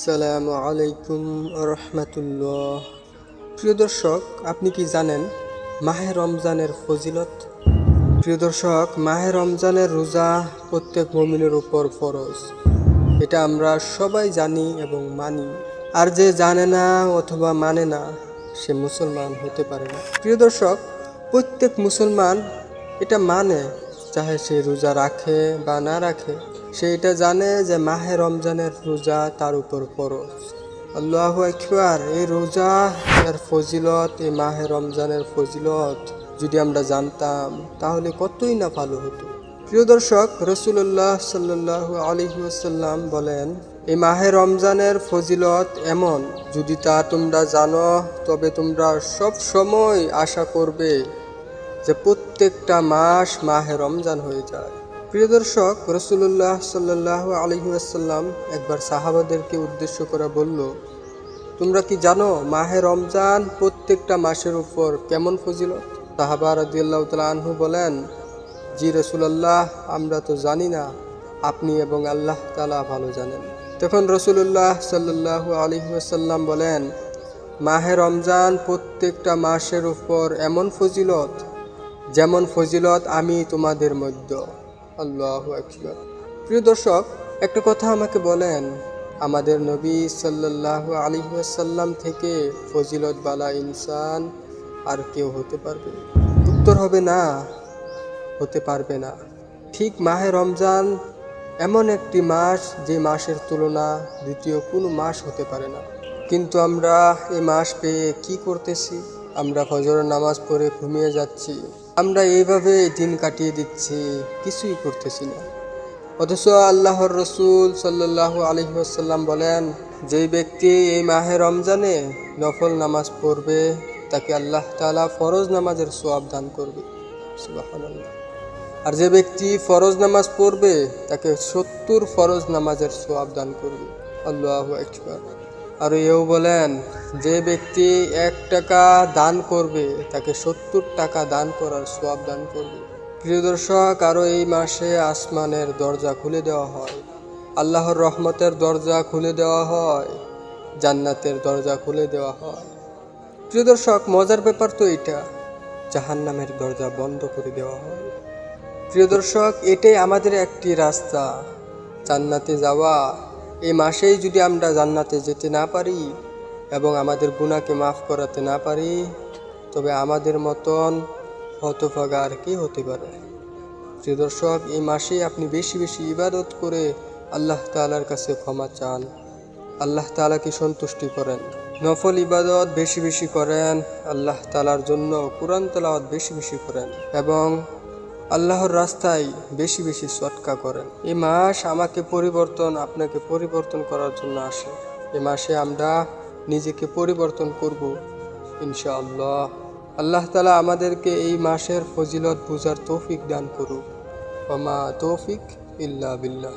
আসসালামু আলাইকুম রহমতুল্লাহ। প্রিয় দর্শক, আপনি কি জানেন মাহে রমজানের ফজিলত? প্রিয় দর্শক, মাহে রমজানের রোজা প্রত্যেক মমিনের উপর ফরজ। এটা আমরা সবাই জানি এবং মানি। আর যে জানে না অথবা মানে না, সে মুসলমান হতে পারে না। প্রিয় দর্শক, প্রত্যেক মুসলমান এটা মানে চাহে সে রোজা রাখে বা না রাখে সে এটা জানে যে মাহে রমজানের রোজা তার উপর ফরজ। আল্লাহ একবার এই রোজা এর ফজিলত, এই মাহে রমজানের ফজিলত যদি আমরা জানতাম, তাহলে কতই না ভালো হতো। প্রিয় দর্শক রসুল্লাহ সাল্লাহ আলহিউসাল্লাম বলেন, এই মাহে রমজানের ফজিলত এমন, যদি তা তোমরা জানো, তবে তোমরা সব সময় আশা করবে যে প্রত্যেকটা মাস, মাহে রমজান হয়ে যায়। প্রিয় দর্শক রসুল্লাহ সাল্লাহ আলহিউসাল্লাম একবার সাহাবাদেরকে উদ্দেশ্য করে বলল, তোমরা কি জানো মাহে রমজান প্রত্যেকটা মাসের উপর কেমন ফজিলত? সাহাবা রাদিয়াল্লাহু তাআলা আনহু বলেন, জি রসুলাল্লাহ, আমরা তো জানি না। আপনি এবং আল্লাহ তালা ভালো জানেন। তখন রসুল্লাহ সাল্লাহ আলহিহাসাল্লাম বলেন, মাহে রমজান প্রত্যেকটা মাসের উপর এমন ফজিলত যেমন ফজিলত আমি তোমাদের মধ্য। আল্লাহ আকবার। প্রিয় দর্শক, একটা কথা আমাকে বলেন, আমাদের নবী সাল্লাহ আলিহাসাল্লাম থেকে ফজিলত বালা ইনসান আর কেউ হতে পারবে উত্তর হবে না, হতে পারবে না। ঠিক মাহে রমজান এমন একটি মাস, যে মাসের তুলনা দ্বিতীয় কোনো মাস হতে পারে না। কিন্তু আমরা এই মাস পেয়ে কি করতেছি? আমরা ফজরের নামাজ পড়ে ঘুমিয়ে যাচ্ছি। আমরা এইভাবে দিন কাটিয়ে দিচ্ছি, কিছুই করতেছি না। অথচ আল্লাহর রসুল সাল্লাহ আলহিহাসাল্লাম বলেন, যেই ব্যক্তি এই মাহে রমজানে নফল নামাজ পড়বে, তাকে আল্লাহ তালা ফরজ নামাজের সোয়াব দান করবে। আর যে ব্যক্তি ফরজ নামাজ পড়বে, তাকে সত্তর ফরজ নামাজের সোয়াব দান করবে। আল্লাহ একবার আর এও বলেন, যে ব্যক্তি এক টাকা দান করবে, তাকে সত্তর টাকা দান করার সোয়াব দান করবে। প্রিয় দর্শক, আরও এই মাসে আসমানের দরজা খুলে দেওয়া হয়। আল্লাহর রহমতের দরজা খুলে দেওয়া হয়, জান্নাতের দরজা খুলে দেওয়া হয়। প্রিয় দর্শক, মজার ব্যাপার তো এটা, জাহান্নামের দরজা বন্ধ করে দেওয়া হয়। প্রিয় দর্শক, এটাই আমাদের একটি রাস্তা, জান্নাতে যাওয়া। এই মাসেই যদি আমরা জান্নাতে যেতে না পারি এবং আমাদের গুণাকে মাফ করাতে না পারি, তবে আমাদের মতন হতভাগা আর কি হতে পারে? প্রিয় দর্শক, এই মাসে আপনি বেশি বেশি ইবাদত করে আল্লাহ তালার কাছে ক্ষমা চান। আল্লাহ তালাকে সন্তুষ্টি করেন? নফল ইবাদত বেশি বেশি করেন, আল্লাহ তালার জন্য কোরআন তালাওয়াত বেশি বেশি করেন এবং আল্লাহর রাস্তায় বেশি বেশি সটকা করেন। এ মাস আমাকে পরিবর্তন, আপনাকে পরিবর্তন করার জন্য আসে। এ মাসে আমরা নিজেকে পরিবর্তন করব, ইনশাআল্লাহ। আল্লাহ তালা আমাদেরকে এই মাসের ফজিলত বুঝার তৌফিক দান করুক। ওমা তৌফিক ইল্লা বিল্লাহ।